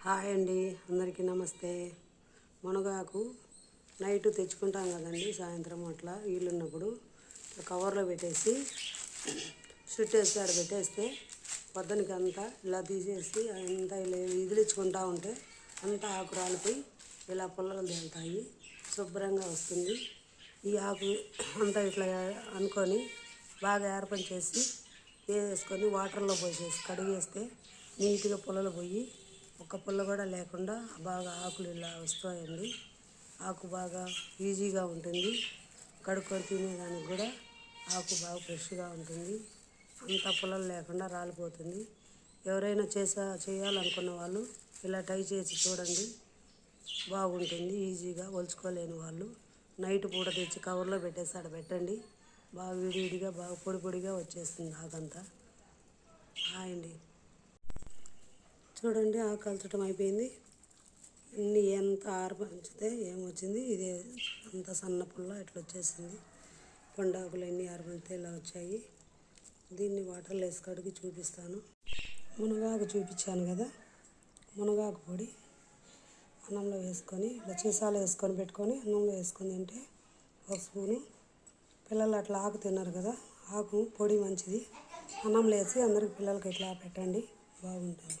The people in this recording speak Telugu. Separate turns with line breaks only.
హాయ్ అండి అందరికీ నమస్తే. మునగాకు నైట్ తెచ్చుకుంటాం కదండి సాయంత్రం అట్లా వీళ్ళున్నప్పుడు కవర్లో పెట్టేసి చుట్టేసి ఆడ పెట్టేస్తే పొద్దునకి అంతా ఇలా తీసేసి అంతా ఇలా ఇదిలించుకుంటా ఉంటే అంతా ఆకు రాలిపోయి ఇలా పుల్లలు తేలుతాయి శుభ్రంగా వస్తుంది. ఈ ఆకు అంతా ఇట్లా అనుకొని బాగా ఏర్పని చేసి వేసుకొని వాటర్లో పోసేసి కడిగేస్తే నీట్గా పుల్లలు పోయి ఒక్క పుల్ల కూడా లేకుండా బాగా ఆకులు ఇలా వస్తాయండి. ఆకు బాగా ఈజీగా ఉంటుంది. కడుక్కొని తినేదానికి కూడా ఆకు బాగా ఫ్రెష్గా ఉంటుంది. అంత పుల్లలు లేకుండా రాలిపోతుంది. ఎవరైనా చేసా చేయాలనుకున్న వాళ్ళు ఇలా ట్రై చేసి చూడండి. బాగుంటుంది. ఈజీగా ఒలుచుకోలేని వాళ్ళు నైట్ పూట తెచ్చి కవర్లో పెట్టేసి ఆడ పెట్టండి. బాగా విడివిడిగా బాగా పొడి పొడిగా వచ్చేస్తుంది ఆకంతా. హాయ్ అండి. చూడండి ఆకు కలచడం అయిపోయింది. ఇన్ని ఎంత ఆరపంచితే ఏమొచ్చింది ఇదే అంత సన్న పుల్ల ఇట్లా వచ్చేసింది. పండాకులు ఎన్ని ఆరపంచితే ఇలా వచ్చాయి. దీన్ని వాటర్లో వేసి కడిగి చూపిస్తాను. మునగాకు చూపించాను కదా మునగాకు పొడి అన్నంలో వేసుకొని ఇలా చీసాలు వేసుకొని పెట్టుకొని అన్నంలో వేసుకొని తింటే ఒక స్పూను. పిల్లలు అట్లా ఆకు తిన్నారు కదా ఆకు పొడి మంచిది. అన్నంలో వేసి అందరికి పిల్లలకి ఇట్లా పెట్టండి బాగుంటుంది.